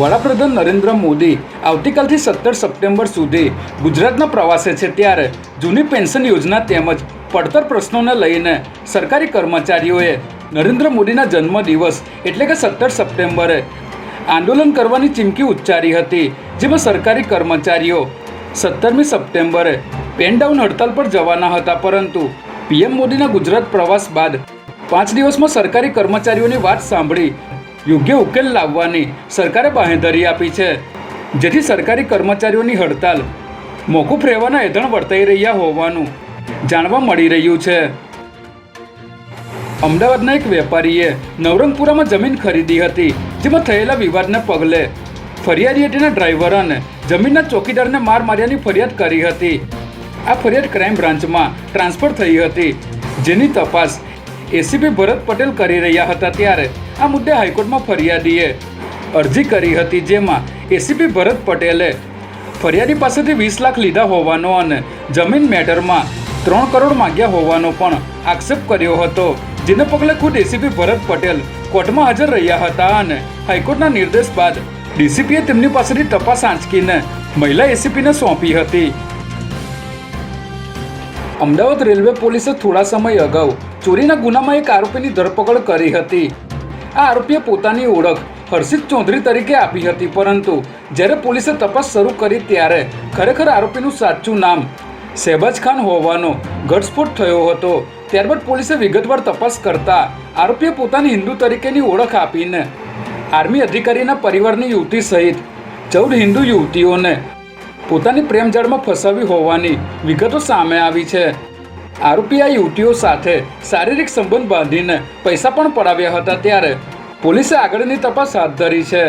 વડાપ્રધાન નરેન્દ્ર મોદી આવતીકાલથી સત્તર સપ્ટેમ્બર સુધી ગુજરાતના પ્રવાસે છે ત્યારે જૂની પેન્શન યોજના તેમજ પડતર પ્રશ્નોને લઈને સરકારી કર્મચારીઓએ નરેન્દ્ર મોદીના જન્મદિવસ એટલે કે સત્તર સપ્ટેમ્બરે આંદોલન કરવાની ચીમકી ઉચ્ચારી હતી, જેમાં સરકારી કર્મચારીઓ સત્તરમી સપ્ટેમ્બરે પેન ડાઉન હડતાલ પર જવાના હતા, પરંતુ પીએમ મોદીના ગુજરાત પ્રવાસ બાદ પાંચ દિવસમાં સરકારી કર્મચારીઓની વાત સાંભળી યોગ્ય ઉકેલ લાવવાની સરકારે બાંહેધરી આપી છે. જેથી સરકારી કર્મચારીઓની હડતાલ મોકૂફ રહેવાના એધણ વર્તાઈ રહ્યા હોવાનું જાણવા મળી રહ્યું છે. અમદાવાદના એક વેપારીએ નવરંગપુરામાં જમીન ખરીદી હતી, જેમાં થયેલા વિવાદને પગલે ફરિયાદીએ ડ્રાઈવર અને જમીનના ચોકીદારને માર માર્યાની ફરિયાદ કરી હતી. આ ફરિયાદ ક્રાઇમ બ્રાન્ચમાં ટ્રાન્સફર થઈ હતી. જેની તપાસ એસીપી ભરત પટેલ કરી રહ્યા હતા ત્યારે આ મુદ્દે હાઈકોર્ટમાં ફરિયાદીએ અરજી કરી હતી જેમાં એસીપી ભરત પટેલે ફરિયાદી પાસેથી વીસ લાખ લીધા હોવાનો અને જમીન મેટરમાં ત્રણ કરોડ માંગ્યા હોવાનો પણ આક્ષેપ કર્યો હતો, જેને પગલે ખુદ એસીપી ભરત પટેલ કોર્ટમાં હાજર રહ્યા હતા અને હાઈકોર્ટના નિર્દેશ બાદ ડીસીપીએ તેમની પાસેથી તપાસ આંચકીને મહિલા એસીપીને સોંપી હતી. અમદાવાદ રેલવે પોલીસે થોડા સમય અગાઉ ચોરીના ગુનામાં એક આરોપીની ધરપકડ કરી હતી. આ આરોપીએ પોતાની ઓળખ હર્ષિત ચૌધરી તરીકે આપી હતી, પરંતુ જ્યારે પોલીસે તપાસ શરૂ કરી ત્યારે ખરેખર આરોપીનું સાચું નામ શહેબાજ ખાન હોવાનો ઘટસ્ફોટ થયો હતો. ત્યારબાદ પોલીસે વિગતવાર તપાસ કરતા આરોપીએ પોતાની હિન્દુ તરીકેની ઓળખ આપીને આર્મી અધિકારીના પરિવારની યુવતી સહિત ચૌદ હિન્દુ યુવતીઓને પોતાની પ્રેમજાળમાં ફસાવી હોવાની વિગતો સામે આવી છે. આરોપી આ યુવતીઓ સાથે શારીરિક સંબંધ બાંધીને પૈસા પણ પડાવ્યા હતા ત્યારે પોલીસે આગળની તપાસ હાથ ધરી છે.